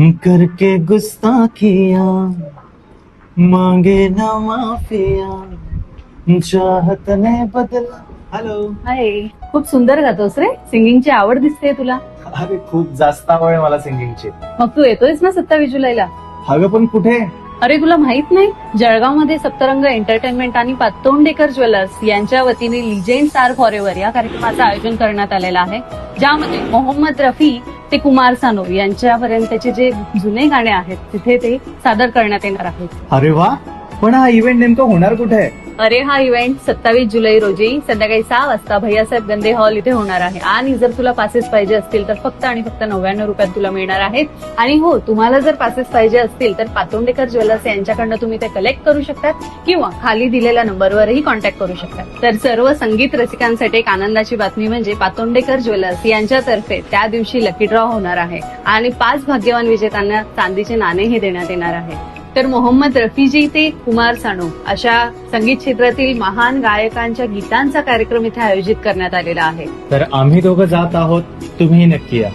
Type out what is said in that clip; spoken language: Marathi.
करके गुस्ताखिया मांगे ना माफिया चाहत ने बदला। हॅलो हाय खूप सुंदर गातोस रे. सिंगिंगची आवड दिसते तुला. अरे खूप जास्त आवड आहे मला सिंगिंगची. मग तू येतोयस ना सत्तावीस जुलैला? हवं पण कुठे? अरे तुला माहीत नाही. जळगावमध्ये सप्तरंग एंटरटेनमेंट आणि पातोंडेकर ज्वेलर्स यांच्या वतीने लिजेंड स्टार फॉरेवर या कार्यक्रमाचं आयोजन करण्यात आलेलं आहे. ज्यामध्ये मोहम्मद रफी ते कुमार सानू यांच्यापर्यंतचे जे जुने गाणे आहेत तिथे ते सादर करण्यात येणार आहेत. अरे वा. पण हा इव्हेंट नेमका होणार कुठे? आहे अरे हा इव्हेंट सत्तावीस जुलै रोजी संध्याकाळी सहा वाजता भैयासाहेब गंदे हॉल इथे होणार आहे. आणि जर तुला पासेस पाहिजे असतील तर फक्त आणि फक्त नव्याण्णव रुपयात तुला मिळणार आहेत. आणि हो तुम्हाला जर पासेस पाहिजे असतील तर पातोंडेकर ज्वेलर्स यांच्याकडनं तुम्ही ते कलेक्ट करू शकतात किंवा खाली दिलेल्या नंबरवरही कॉन्टॅक्ट करू शकतात. तर सर्व संगीत रसिकांसाठी एक आनंदाची बातमी म्हणजे पातोंडेकर ज्वेलर्स यांच्यातर्फे त्या दिवशी लकी ड्रॉ होणार आहे. आणि पाच भाग्यवान विजेत्यांना चांदीचे नाणेही देण्यात येणार आहे. तर मोहम्मद रफीजी ते कुमार सानू अशा संगीत क्षेत्रातील महान गायकांच्या गीतांचा कार्यक्रम इथे आयोजित करण्यात आलेला आहे. तर आम्ही दोघं जात आहोत तुम्ही नक्की या.